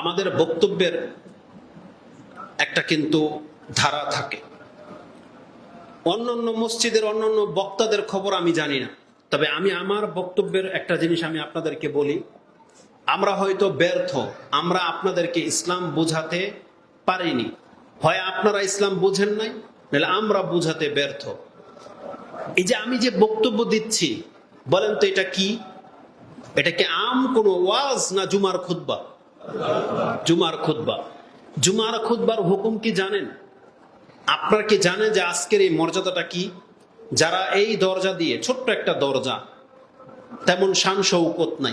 আমাদের বক্তব্যের একটা কিন্তু ধারা থাকে। অন্যান্য মসজিদের, অন্যান্য বক্তাদের খবর আমি জানি না। তবে আমি আমার বক্তব্যের একটা জিনিস আমি আপনাদেরকে বলি। আমরা হয়তো ব্যর্থ, আমরা আপনাদেরকে ইসলাম বোঝাতে পারিনি। হয় আপনারা ইসলাম বুঝেন নাই, নাহলে আমরা বুঝাতে ব্যর্থ। এই যে আমি যে বক্তব্য দিচ্ছি, বলেন তো এটা কি? এটা কি আম কোনো ওয়াজ না জুমার খুতবা? জুমার খুতবা। জুমার খুতবার হুকুম কি জানেন? আপনারা কি জানেন যে আজকের এই মর্যাদাটা কি? যারা এই দরজা দিয়ে, ছোট্ট একটা দরজা, তেমন শান শৌকত নাই।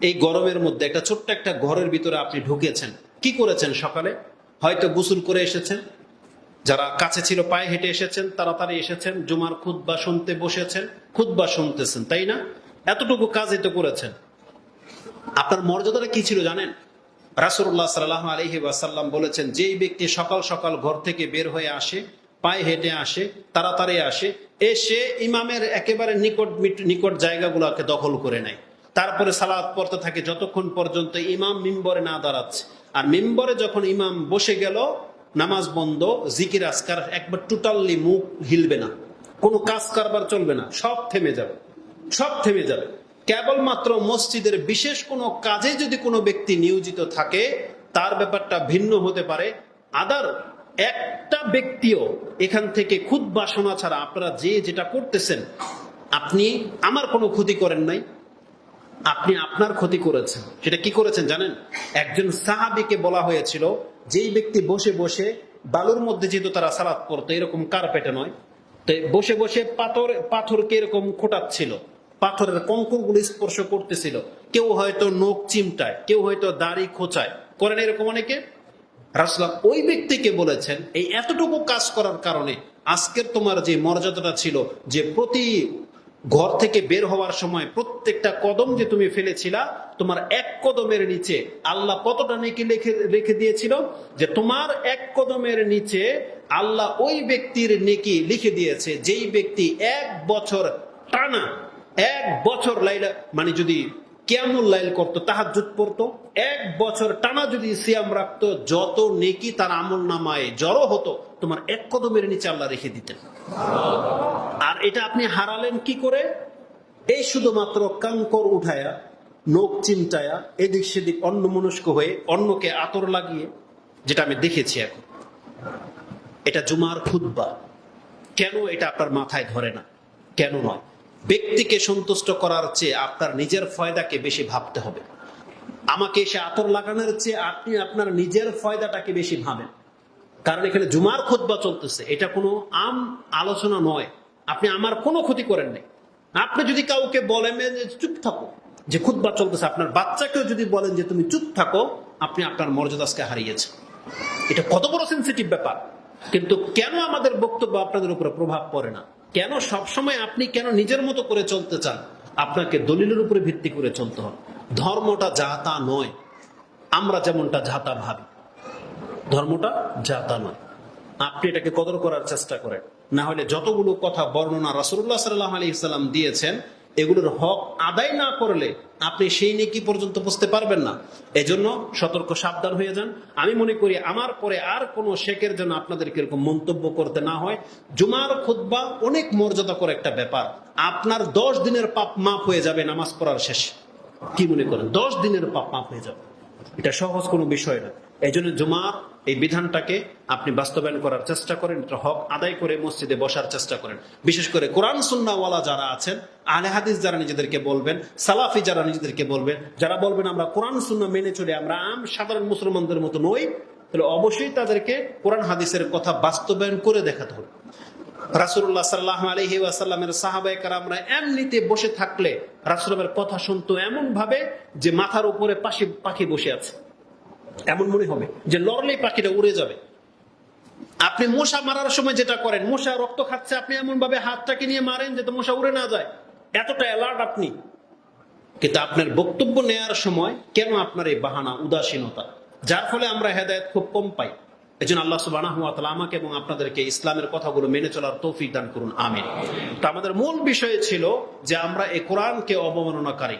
এই গরমের মধ্যে একটা ছোট্ট একটা ঘরের ভিতরে আপনি ঢুকেছেন। কি করেছেন সকালে? হয়তো গোসল করে এসেছেন। যারা কাছে ছিল পায়ে হেঁটে এসেছেন, তাড়াতাড়ি এসেছেন, জুমার খুতবা শুনতে বসেছেন, খুতবা শুনতেছেন, তাই না? এতটুকু কাজ তো করেছেন। আপনার মর্যাদাটা কি ছিল জানেন? রাসুল্লাহ সাল্লাহ আলহি ওয়াসাল্লাম বলেছেন, যেই ব্যক্তি সকাল সকাল ঘর থেকে বের হয়ে আসে, পায়ে হেঁটে আসে, তাড়াতাড়ি আসে এসে ইমামের একেবারে নিকট নিকট জায়গাগুলোকে দখল করে নেয়। তারপরে সালাদ পড়তে থাকে যতক্ষণ পর্যন্ত ইমাম মিম্বরে না দাঁড়াচ্ছে। আর মিম্বরে যখন ইমাম বসে গেল, নামাজ বন্ধ, জিকির আসকার একবার টোটালি মুখ হিলবে না। কোনো কাজ কারবার চলবে না, সব থেমে যাবে, সব থেমে যাবে। কেবলমাত্র মসজিদের বিশেষ কোনো কাজে যদি কোনো ব্যক্তি নিয়োজিত থাকে, তার ব্যাপারটা ভিন্ন হতে পারে। আদার একটা ব্যক্তিও এখান থেকে খুদ বাসনা ছাড়া আপনারা যে যেটা করতেছেন, আপনি আমার কোনো ক্ষতি করেন নাই। আপনি আপনার ক্ষতি করেছেন। সেটা কি করেছেন জানেন? একজন সাহাবিকে বলা হয়েছিল, যেই ব্যক্তি বসে বসে বালুর মধ্যে যেহেতু তারা সালাদ করতো এরকম কার্পেটে নয়, তো বসে বসে পাথর, পাথরকে এরকম খোটাচ্ছিল। পাথরের কঙ্করগুলো স্পর্শ করতেছিল। কেউ হয়তো নখ চিমটায়, কেউ হয়তো দাড়ি খোঁচায়। করেন এরকম অনেকে? রাসলাম ওই ব্যক্তিকে বলেছেন, এই এতটুকু কাজ করার কারণে আজকের তোমার যে মর্যাদাটা ছিল, যে প্রতি ঘর থেকে বের হওয়ার সময় প্রত্যেকটা কদম যে তুমি ফেলেছিলা, তোমার এক কদমের নিচে আল্লাহ কতটা নেকি লিখে, রেখে দিয়েছিল? যে তোমার এক কদমের নিচে আল্লাহ ওই ব্যক্তির নেকি লিখে দিয়েছে, যেই ব্যক্তি এক বছর টানা এক বছর লাইলা মানে যদি কেমন লাইল করতো তাহাজুদ পড়তো, এক বছর টানা যদি সিয়াম রাখতো, যত নেকি তার আমল নামায় জড়ো হতো, তোমার এক কদমের নিচে আল্লাহ রেখে দিতেন। আর এটা আপনি হারালেন কি করে? এই শুধুমাত্র কাঙ্কর উঠায়া, নখ চিমটায়া, এদিক সেদিক অন্য মনস্ক হয়ে অন্যকে আতর লাগিয়ে, যেটা আমি দেখেছি এখন, এটা জুমার খুদ্া কেন এটা আপনার মাথায় ধরে না? কেন নয়? ব্যক্তিকে সন্তুষ্ট করার চেয়ে আপনার নিজের ফয়দাকে বেশি ভাবতে হবে। আমাকে এসে আতর লাগানোর চেয়ে আপনি আপনার নিজের ফয়দাটাকে বেশি ভাবেন। কারণ এখানে জুমার খুতবা চলতেছে। এটা কোনো আম আলোচনা নয়। আপনি আমার কোনো ক্ষতি করেন নাই। আপনি যদি কাউকে বলেন যে চুপ থাকো, যে খুতবা চলতেছে, আপনার বাচ্চাকেও যদি বলেন যে তুমি চুপ থাকো, আপনি আপনার মর্যাদা আজকে হারিয়েছেন। এটা কত বড় সেন্সিটিভ ব্যাপার। কিন্তু কেন আমাদের বক্তব্য আপনাদের উপরে প্রভাব পড়ে না? কেন সবসময় আপনি কেন নিজের মতো করে চলতে চান? আপনাকে দলিলের উপরে ভিত্তি করে চলতে হবে। ধর্মটা যা তা নয়। আমরা যেমনটা যা তা ভাবি, ধর্মটা যা তা নয়। আপনি এটাকে কদর করার চেষ্টা করেন। না হলে যতগুলো কথা বর্ণনা রাসুল্লাহ সাল্লাম আলি ইসলাম দিয়েছেন এগুলোর হক আদায় না করলে আপনি সেই নেকি পর্যন্ত বুঝতে পারবেন না। এজন্য সতর্ক, সাবধান হয়ে যান। আমি মনে করি আমার পরে আর কোনো শেখের জন্য আপনাদেরকে এরকম মন্তব্য করতে না হয়। জুমার খুদ্া অনেক মর্যাদা করে একটা ব্যাপার। আপনার দশ দিনের পাপ মাফ হয়ে যাবে নামাজ পড়ার শেষে। কি মনে করেন? দশ দিনের পাপ মাফ হয়ে যাবে। এটা সহজ কোনো বিষয় না। এই জন্য জুমার এই বিধানটাকে আপনি বাস্তবায়ন করার চেষ্টা করেন, এটা হক আদায় করে মসজিদে বসার চেষ্টা করেন। বিশেষ করে কোরআন সুন্নাওয়ালা যারা আছেন আলে হাদিস যারা নিজেদেরকে বলবেন, সালাফি যারা নিজেদেরকে বলবেন, যারা বলবেন আমরা কোরআন সুন্না মেনে চলে, আমরা আম সাধারণ মুসলমানদের মতো নই, তাহলে অবশ্যই তাদেরকে কোরআন হাদিসের কথা বাস্তবায়ন করে দেখাতে হবে। রাসুল্লাহ সাল্লাহ আলহি ওয়াসাল্লামের সাহাবাই কারামরা এমনিতে বসে থাকলে রাসুলের কথা শুনতো এমন ভাবে যে মাথার উপরে পাশে পাখি বসে আছে। এমন মনে হবে যে লড়লেই পাখিটা উড়ে যাবে। আপনি মশা মারার সময় যেটা করেন, মশা রক্ত খাচ্ছে, আপনি এমন ভাবে হাতটাকে নিয়ে মারেন যাতে মশা উড়ে না যায়। এতটা অ্যালার্ট আপনি। কিন্তু আপনার বক্তব্য নেয়ার সময় কেন আপনার এই বাহানা, উদাসীনতা? যার ফলে আমরা হেদায়ত খুব কম পাই। এই জন্য আল্লাহ সুবাহ আমাকে এবং আপনাদেরকে ইসলামের কথাগুলো মেনে চলার তৌফিক দান করুন, আমিন। তো আমাদের মূল বিষয় ছিল যে আমরা এই কোরআনকে অবমাননাকারী।